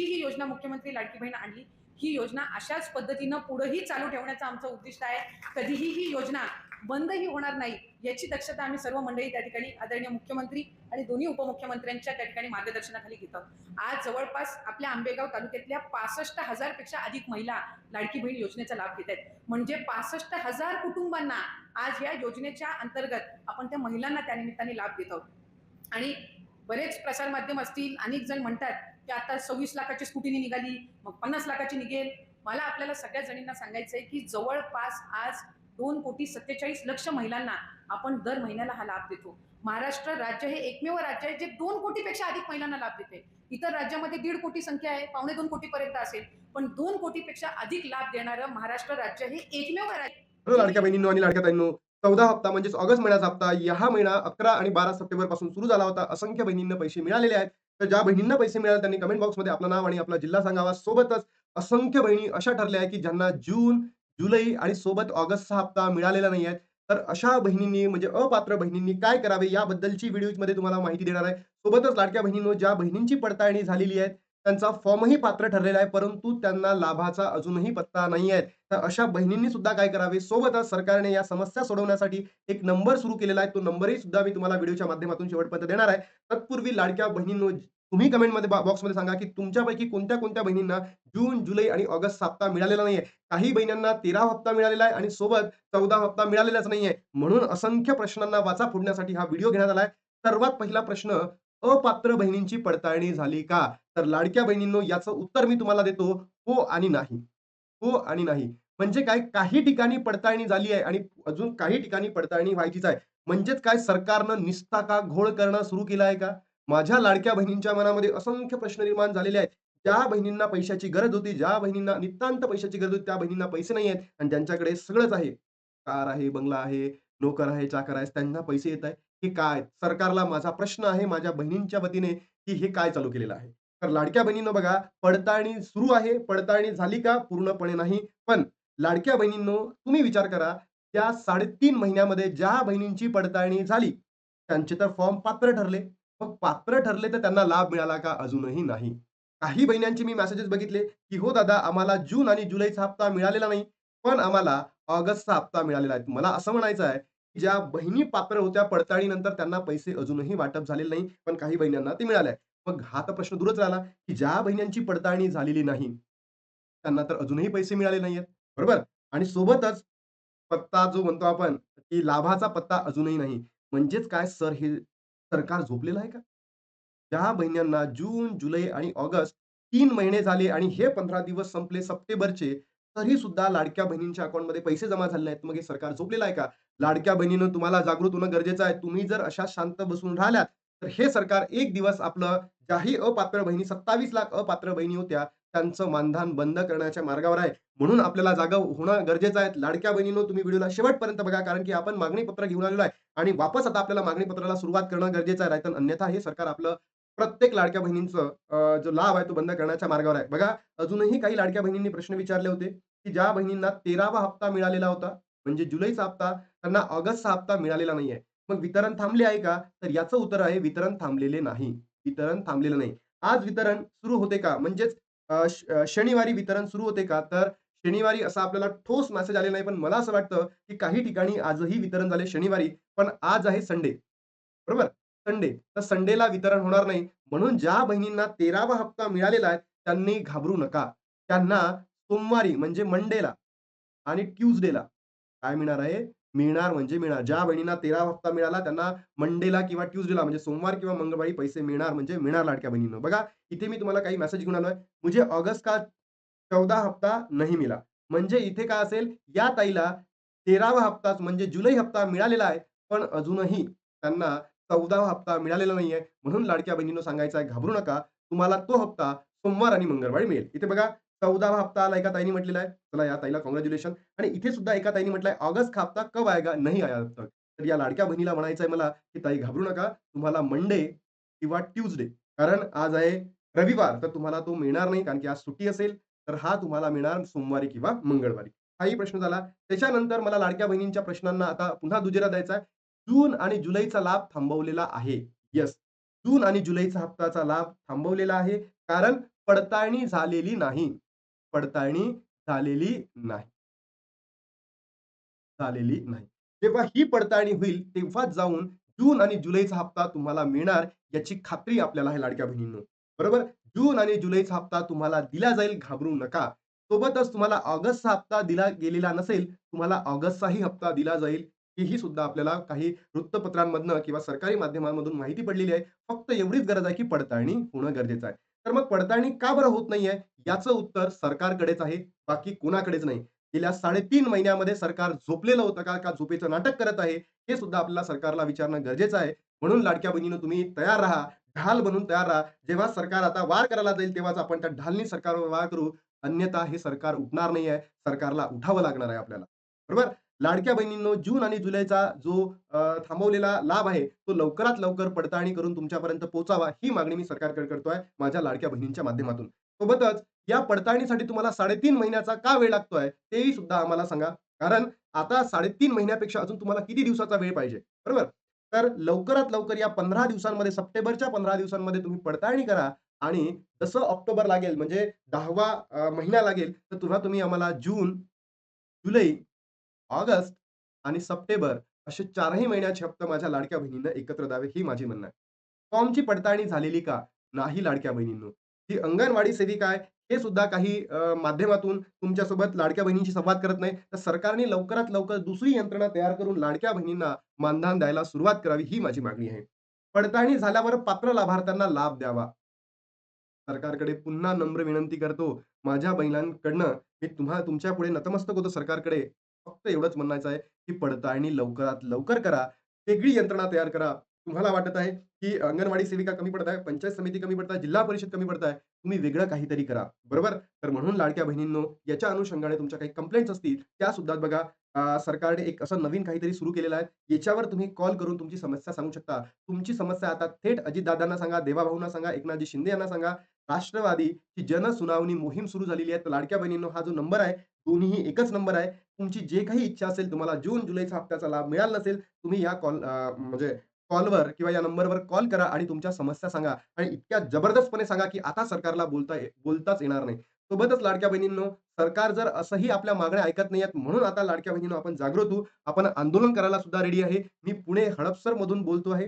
जी ही योजना मुख्यमंत्री लाडकी बहीण आणली ही योजना अशाच पद्धतीनं पुढेही चालू ठेवण्याचं आमचं उद्दिष्ट आहे. कधीही ही योजना बंदही होणार नाही याची दक्षता आम्ही सर्व मंडळी त्या ठिकाणी आदरणीय मुख्यमंत्री आणि दोन्ही उपमुख्यमंत्र्यांच्या त्या ठिकाणी मार्गदर्शनाखाली घेतो. आज जवळपास आपल्या आंबेगाव तालुक्यातल्या पासष्ट हजारपेक्षा अधिक महिला लाडकी बहीण योजनेचा लाभ घेत आहेत. म्हणजे पासष्ट हजार कुटुंबांना आज या योजनेच्या अंतर्गत आपण त्या महिलांना त्या निमित्ताने लाभ देत. आहोत आणि बरेच प्रसारमाध्यम असतील अनेक जण म्हणतात की आता सव्वीस लाखाची स्कूटीने निघाली मग पन्नास लाखाची निघेल. मला आपल्याला सगळ्या जणींना सांगायचं आहे की जवळपास आज दोन कोटी सत्तेचाळीस लक्ष महिलांना आपण दर महिन्याला हा लाभ देतो. महाराष्ट्र राज्य हे एकमेव राज्य आहे जे दोन कोटीपेक्षा अधिक महिलांना लाभ देते. इतर राज्यामध्ये दीड कोटी संख्या आहे पावणे दोन कोटीपर्यंत असेल. पण दोन कोटीपेक्षा अधिक लाभ देणारं महाराष्ट्र राज्य हे एकमेव राज्य लाडक्या बहिणींनो आणि लाडक्या ताईंनो चौदा हप्ता म्हणजेच ऑगस्ट महिन्याचा हप्ता या महिना अकरा आणि बारा सप्टेंबरपासून सुरू झाला होता. असंख्य बहिणींना पैसे मिळालेले आहेत. तर ज्या बहिणींना पैसे मिळाले त्यांनी कमेंट बॉक्समध्ये आपलं नाव आणि आपला जिल्हा सांगावा. सोबतच असंख्य बहिणी अशा ठरल्या आहेत की ज्यांना जून जुलै आणि सोबत ऑगस्टचा हप्ता मिळालेला नाही आहे. तर अशा बहिणींनी म्हणजे अपात्र बहिणींनी काय करावे याबद्दलची व्हिडिओमध्ये तुम्हाला माहिती देणार आहे. सोबतच लाडक्या बहिणींनो ज्या बहिणींची पडताळणी झालेली आहे त्यांचा फॉर्मही पात्र ठरलेला आहे परंतु त्यांना लाभाचा अजूनही पत्ता नाही आहे. तर अशा बहिणींनी सुद्धा काय करावे? सोबतच सरकारने या समस्या सोडवण्यासाठी एक नंबर सुरू केलेला आहे. तो नंबरही सुद्धा मी तुम्हाला व्हिडिओच्या माध्यमातून शेवटपर्यंत देणार आहे. तत्पूर्वी लाडक्या बहिणींनो तुम्ही कमेंटमध्ये बॉक्समध्ये सांगा की तुमच्यापैकी कोणत्या कोणत्या बहिणींना जून जुलै आणि ऑगस्ट हप्ता मिळालेला नाहीये. काही बहिणींना तेरा हप्ता मिळालेला आहे आणि सोबत चौदा हप्ता मिळालेलाच नाहीये. म्हणून असंख्य प्रश्नांना वाचा फोडण्यासाठी हा व्हिडिओ घेण्यात आला आहे सर्वात पहिला प्रश्न अपात्र बहिणींची पडताळणी झाली का? तर लाडक्या बहिणींनो याचं उत्तर मी तुम्हाला देतो हो आणि नाही. हो आणि नाही. म्हणजे काय? काही ठिकाणी पडताळणी झाली आहे आणि अजून काही ठिकाणी पडताळणी व्हायचीच आहे. म्हणजेच काय? सरकारनं निस्ता का घोळ करणं सुरू केलं आहे का? माझ्या लाडक्या बहिणींच्या मनामध्ये असंख्य प्रश्न निर्माण झालेले आहेत. ज्या बहिणींना पैशाची गरज होती ज्या बहिणींना नितांत पैशाची गरज होती त्या बहिणींना पैसे नाही आहेत आणि ज्यांच्याकडे सगळंच आहे. कार आहे बंगला आहे नोकर आहे चाकर आहे त्यांना पैसे येत आहे हे काय? सरकारला माझा प्रश्न आहे माझ्या बहिणींच्या वतीने की हे काय चालू केलेलं आहे? तर लाडक्या बहिणींनो बघा पडताळणी सुरू आहे. पडताळणी झाली का? पूर्णपणे नाही. पण लाडक्या बहिणींनो तुम्ही विचार करा त्या साडेतीन महिन्यामध्ये ज्या बहिणींची पडताळणी झाली त्यांचे तर फॉर्म पात्र ठरले. मग पात्र ठरले तर त्यांना लाभ मिळाला का? अजूनही नाही. काही बहिण्यांचे मी मेसेजेस बघितले की हो दादा आम्हाला जून आणि जुलैचा हप्ता मिळालेला नाही पण आम्हाला ऑगस्टचा हप्ता मिळालेला आहे. मला असं म्हणायचं आहे की ज्या बहिणी पात्र होत्या पडताळणीनंतर त्यांना पैसे अजूनही वाटप झालेले नाही पण काही बहिणींना ते मिळाले मग हा तर प्रश्न दूरच राहिला की ज्या बहिण्यांची पडताळणी झालेली नाही त्यांना तर अजूनही पैसे मिळाले नाहीयेत. बरोबर? आणि सोबतच पत्ता जो म्हणतो आपण की लाभाचा पत्ता अजूनही नाही. म्हणजेच काय सर? हे सरकार झोपलेलं आहे का? ज्या बहिण्यांना जून जुलै आणि ऑगस्ट तीन महिने झाले आणि हे पंधरा दिवस संपले सप्टेंबरचे तरी सुद्धा लाडक्या बहिणींच्या अकाउंटमध्ये पैसे जमा झाले नाहीत. मग हे सरकार झोपलेलं आहे का? लाडक्या बहिणीनं तुम्हाला जागृत होणं गरजेचं आहे. तुम्ही जर अशा शांत बसून राहिल्यात तर हे सरकार एक दिवस आपलं ज्याही अपात्र बहिणी सत्तावीस लाख अपात्र बहिणी होत्या त्यांचं मानधन बंद करण्याच्या मार्गावर आहे. म्हणून आपल्याला जागा होणं गरजेचं आहे. लाडक्या बहिणीनो तुम्ही व्हिडिओला शेवटपर्यंत बघा कारण की आपण मागणी पत्र घेऊन आलेलो आहे. आणि वापस आता आपल्याला मागणी पत्राला सुरुवात करणं गरजेचं आहे. तर अन्यथा हे सरकार आपलं प्रत्येक लाडक्या बहिणींचं जो लाभ आहे तो बंद करण्याच्या मार्गावर आहे. बघा अजूनही काही लाडक्या बहिणींनी प्रश्न विचारले होते की ज्या बहिणींना तेरावा हप्ता मिळालेला होता म्हणजे जुलैचा हप्ता त्यांना ऑगस्टचा हप्ता मिळालेला नाहीये. मग वितरण थांबले आहे का? तर याचं उत्तर आहे वितरण थांबलेले नाही. वितरण थांबलेलं नाही. आज वितरण सुरू होते का? म्हणजेच शनिवारी वितरण सुरू होते का? तर शनिवारी असा आपल्याला ठोस मेसेज आले नाही पण मला असं वाटतं की काही ठिकाणी आजही वितरण झाले शनिवारी पण आज आहे संडे. बरोबर? संडे. तर संडेला वितरण होणार नाही. म्हणून ज्या बहिणींना तेरावा हप्ता मिळालेला आहे त्यांनी घाबरू नका. त्यांना सोमवारी म्हणजे मंडेला आणि ट्यूजडेला काय मिळणार आहे? मिळणार म्हणजे मिळणार. ज्या बहिणींना तेरा हप्ता मिळाला त्यांना मंडेला किंवा ट्यूजडेला म्हणजे सोमवार किंवा मंगळवारी पैसे मिळणार म्हणजे मिळणार लाडक्या बहिणींनो. बघा इथे मी तुम्हाला काही मेसेज घेऊन आलोय. मुझे ऑगस्ट का चौदा हप्ता नाही मिला म्हणजे इथे काय असेल या ताईला तेरावा हप्ताच म्हणजे जुलै हप्ता मिळालेला आहे पण अजूनही त्यांना चौदावा हप्ता मिळालेला नाहीये. म्हणून लाडक्या बहिणींना सांगायचं आहे घाबरू नका. तुम्हाला तो हप्ता सोमवार आणि मंगळवारी मिळेल. इथे बघा चौदावा हप्ता आला एका ताईने म्हटलेला आहे. चला या ताईला कॉंग्रॅच्युलेशन आणि इथे सुद्धा एका ताईने म्हटलंय ऑगस्ट का हप्ता कब आएगा? नाही आया तक तर या लाडक्या बहिणीला म्हणायचं आहे मला की ताई घाबरू नका. तुम्हाला मंडे किंवा ट्यूजडे कारण आज आहे रविवार तर तुम्हाला तो मिळणार नाही कारण की आज सुट्टी असेल. तर हा तुम्हाला मिळणार सोमवारी किंवा मंगळवारी. हाही प्रश्न झाला. त्याच्यानंतर मला लाडक्या बहिणींच्या प्रश्नांना आता पुन्हा दुजेरा द्यायचा आहे. जून आणि जुलैचा लाभ थांबवलेला आहे. यस जून आणि जुलैचा हप्ताचा लाभ थांबवलेला आहे कारण पडताळणी झालेली नाही. पडताळणी झालेली नाही. झालेली नाही. जेव्हा ही पडताळणी होईल तेव्हा जाऊन जून आणि जुलैचा हप्ता तुम्हाला मिळणार याची खात्री आपल्याला आहे लाडक्या बहिणींनो. बरोबर? जून आणि जुलैचा हप्ता तुम्हाला दिला जाईल घाबरू नका. सोबतच तुम्हाला ऑगस्टचा हप्ता दिला गेलेला नसेल, तुम्हाला ऑगस्टचाही हप्ता दिला जाईल. हेही सुद्धा आपल्याला काही वृत्तपत्रांमधनं किंवा सरकारी माध्यमांमधून माहिती पडलेली आहे. फक्त एवढीच गरज आहे की पडताळणी होणं गरजेचं आहे. तर मग पडताळणी का बरं होत नाहीये? याचं उत्तर सरकारकडेच आहे, बाकी कोणाकडेच नाही. गेल्या 3.5 महिन्यामध्ये सरकार झोपलेलं होतं का? का झोपेचं नाटक करत आहे? हे सुद्धा आपल्याला सरकारला विचारणं गरजेचं आहे. म्हणून लाडक्या बहिणीनं तुम्ही तयार राहा. ढाल बनून तयार राहा. जेव्हा सरकार आता वार करायला जाईल तेव्हाच आपण त्या ढालनी सरकारवर वार करू. अन्यथा हे सरकार उठणार नाहीये. सरकारला उठावं लागणार आहे आपल्याला. बरोबर? लाडक्या बहिणींनो जून आणि जुलैचा जो थांबवलेला लाभ आहे, तो लवकरात लवकर पडताळणी करून तुमच्यापर्यंत पोहोचावा ही मागणी मी सरकारकडे करतोय माझ्या लाडक्या बहिणींच्या माध्यमातून. सोबतच या पडताळणीसाठी तुम्हाला 3.5 महिन्याचा का वेळ लागतोय? तेही सुद्धा आम्हाला सांगा. कारण आता 3.5 महिन्यापेक्षा अजून तुम्हाला किती दिवसाचा वेळ पाहिजे? बरोबर? तर लवकरात लवकर या 15 दिवसांमध्ये सप्टेंबरच्या 15 दिवसांमध्ये तुम्ही पडताळणी करा आणि जसं ऑक्टोबर लागेल म्हणजे दहावा महिना लागेल, तर तुम्हाला तुम्ही आम्हाला जून, जुलै, ऑगस्ट आणि सप्टेंबर असे चारही महिन्याचे हप्ते माझ्या लाडक्या बहिणींना एकत्र द्यावे ही माझी म्हणणं आहे. फॉर्मची पडताळणी झालेली का? नाही लाडक्या बहिणींनो. ही अंगणवाडी सेविका आहे, हे सुद्धा काही माध्यमातून तुमच्यासोबत लाडक्या बहिणींशी संवाद करत नाही. तर सरकारने लवकरात लवकर दुसरी यंत्रणा तयार करून लाडक्या बहिणींना मानधन द्यायला सुरुवात करावी ही माझी मागणी आहे. पडताळणी झाल्यावर पात्र लाभार्थ्यांना लाभ द्यावा. सरकारकडे पुन्हा नम्र विनंती करतो. माझ्या बहिणांकडनं मी तुम्हा पुढे नतमस्तक होतो सरकारकडे. फक्त एवढंच म्हणायचं आहे, की पडताळणी लवकरात लवकर करा. वेगळी यंत्रणा तयार करा. तुम्हाला वाटत आहे, की अंगणवाडी सेविका कमी पडत आहे, पंचायत समिती कमी पडत आहे, जिल्हा परिषद कमी पडत आहे. तुम्ही वेगळं काहीतरी करा. बरोबर? तर म्हणून लाडक्या बहिणींनो, याच्या अनुषंगाने तुमच्या काही कंप्लेंट्स असतील, त्या सुद्धा बघा सरकारने एक असं नवीन काहीतरी सुरू केलेलं आहे. याच्यावर तुम्ही कॉल करून तुमची समस्या सांगू शकता. तुमची समस्या आता थेट अजितदादांना सांगा, देवाभाऊंना सांगा, एकनाथजी शिंदे यांना सांगा. राष्ट्रवादीची जनसुनावणी मोहीम सुरू झालेली आहे. तर लाडक्या बहिणींनो, हा जो नंबर आहे, दोन्हीही एकच नंबर आहे. तुमची जे काही इच्छा असेल, तुम्हाला जून, जुलैचा हप्त्याचा लाभ मिळाला नसेल, तुम्ही या कॉल अ, म्हणजे कॉलवर किंवा या नंबरवर कॉल करा आणि तुमच्या समस्या सांगा आणि इतक्या जबरदस्तपणे सांगा, की आता सरकारला बोलता ये बोलताच येणार नाही. सोबतच लाडक्या बहिणींनो, सरकार जर असंही आपल्या मागण्या ऐकत नाहीयेत, म्हणून आता लाडक्या बहिणींनो आपण जागृत होऊ. आपण आंदोलन करायला सुद्धा रेडी आहे. मी पुणे हडपसरमधून बोलतो आहे.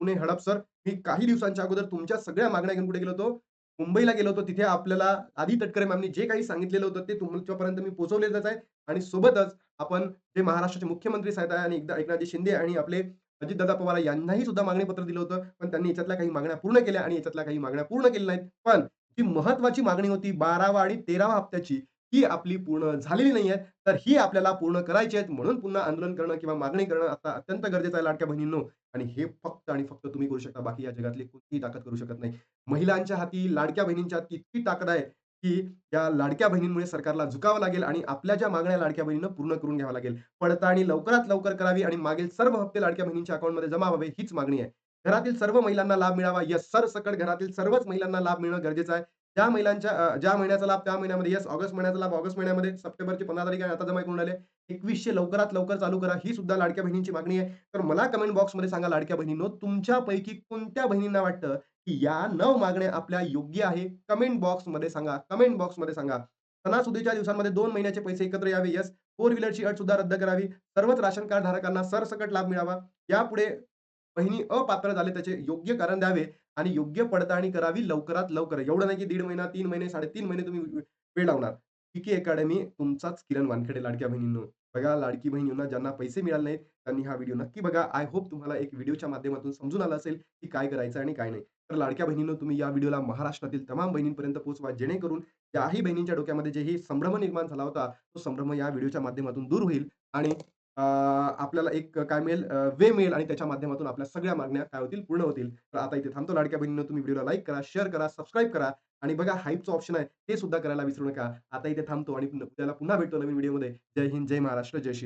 पुणे हडपसर. मी काही दिवसांच्या अगोदर तुमच्या सगळ्या मागण्या घेऊन कुठे गेलो होतो? मुंबईला गेलो होतो. तिथे आपल्याला आदी तटकरे मॅमनी जे काही सांगितलेलं होतं, ते तुमच्यापर्यंत मी पोहोचवलेलंच आहे आणि सोबतच आपण जे महाराष्ट्राचे मुख्यमंत्री साहेब आहे आणि एकदा एकनाथजी शिंदे आणि आपले अजितदादा पवार यांनाही सुद्धा मागणीपत्र दिलं होतं. पण त्यांनी याच्यातल्या काही मागण्या पूर्ण केल्या आणि याच्यातल्या काही मागण्या पूर्ण केल्या नाहीत. पण जी महत्त्वाची मागणी होती 12वा आणि 13वा हप्त्याची, ती आपली पूर्ण झालेली नाहीये. तर ही आपल्याला पूर्ण करायची आहेत. म्हणून पुन्हा आंदोलन करणं किंवा मागणी करणं आता अत्यंत गरजेचं आहे लाडक्या बहिणींनो आणि हे फक्त आणि फक्त तुम्ही करू शकता. बाकी या जगातली कोणतीही ताकद करू शकत नाही. महिलांच्या हाती, लाडक्या बहिणींच्या हाती इतकी ताकद आहे, की या लाडक्या बहिणींमुळे सरकारला झुकावं लागेल आणि आपल्या ज्या मागण्या लाडक्या बहिणीनं पूर्ण करून घ्याव्या लागेल. पडताळणी लवकरात लवकर करावी आणि मागील सर्व हप्ते लाडक्या बहिणींच्या अकाउंटमध्ये जमा व्हावे हीच मागणी आहे. घरातील सर्व महिलांना लाभ मिळावा. या सरसकट घरातील सर्वच महिलांना लाभ मिळणं गरजेचं आहे. त्या महिलांच्या ज्या महिन्याचा लाभ त्या महिन्यामध्ये येस, ऑगस्ट महिन्याचा लाभ ऑगस्ट महिन्यामध्ये, सप्टेंबरची 15 तारीख आहे आता जमा करून आले एकवीसशे लवकरात लवकर चालू करा. ही सुद्धा लाडक्या बहिणींची मागणी आहे. तर मला कमेंट बॉक्समध्ये सांगा लाडक्या बहिणींनो, तुमच्यापैकी कोणत्या बहिणींना वाटतं, की या 9 मागण्या आपल्या योग्य आहे? कमेंट बॉक्समध्ये सांगा. कमेंट बॉक्समध्ये सांगा. सणासुदीच्या दिवसांमध्ये दोन महिन्याचे पैसे एकत्र यावे. येस, फोर व्हीलरची अट सुद्धा रद्द करावी. सर्वच राशन कार्ड धारकांना सरसकट लाभ मिळावा. यापुढे बहिणी अपात्र झाले त्याचे योग्य कारण द्यावे आणि योग्य पडताळणी करावी लवकरात लवकर. एवढं नाही की दीड महिना, तीन महिने, 3.5 महिने तुम्ही वेळ लावणार. पीके अकॅडमी तुमचाच किरण वानखेडे लाडक्या बहिणींनो. बघा लाडकी बहिणींना ज्यांना पैसे मिळाले नाहीत, त्यांनी हा व्हिडिओ नक्की बघा. आय होप तुम्हाला एक व्हिडिओच्या माध्यमातून समजून आलं असेल, की काय करायचं आणि काय नाही. तर लाडक्या बहिणींनो, तुम्ही या व्हिडिओला महाराष्ट्रातील तमाम बहिणींपर्यंत पोहोचवा. जेणेकरून त्याही बहिणींच्या डोक्यामध्ये जेही संभ्रम निर्माण झाला होता, तो संभ्रम या व्हिडिओच्या माध्यमातून दूर होईल आणि आपल्याला एक काय मिळेल वे मिळेल आणि त्याच्या माध्यमातून आपल्या सगळ्या मागण्या काय होतील? पूर्ण होतील. तर आता इथे थांबतो लाडक्या बहिणीनं तुम्ही व्हिडिओला लाईक करा, शेअर करा, सबस्क्राईब करा आणि बघा हाईपचं ऑप्शन आहे, ते सुद्धा करायला विसरू नका. आता इथे थांबतो आणि उद्याला पुन्हा भेटतो नवीन व्हिडिओमध्ये. जय हिंद, जय महाराष्ट्र, जय श्री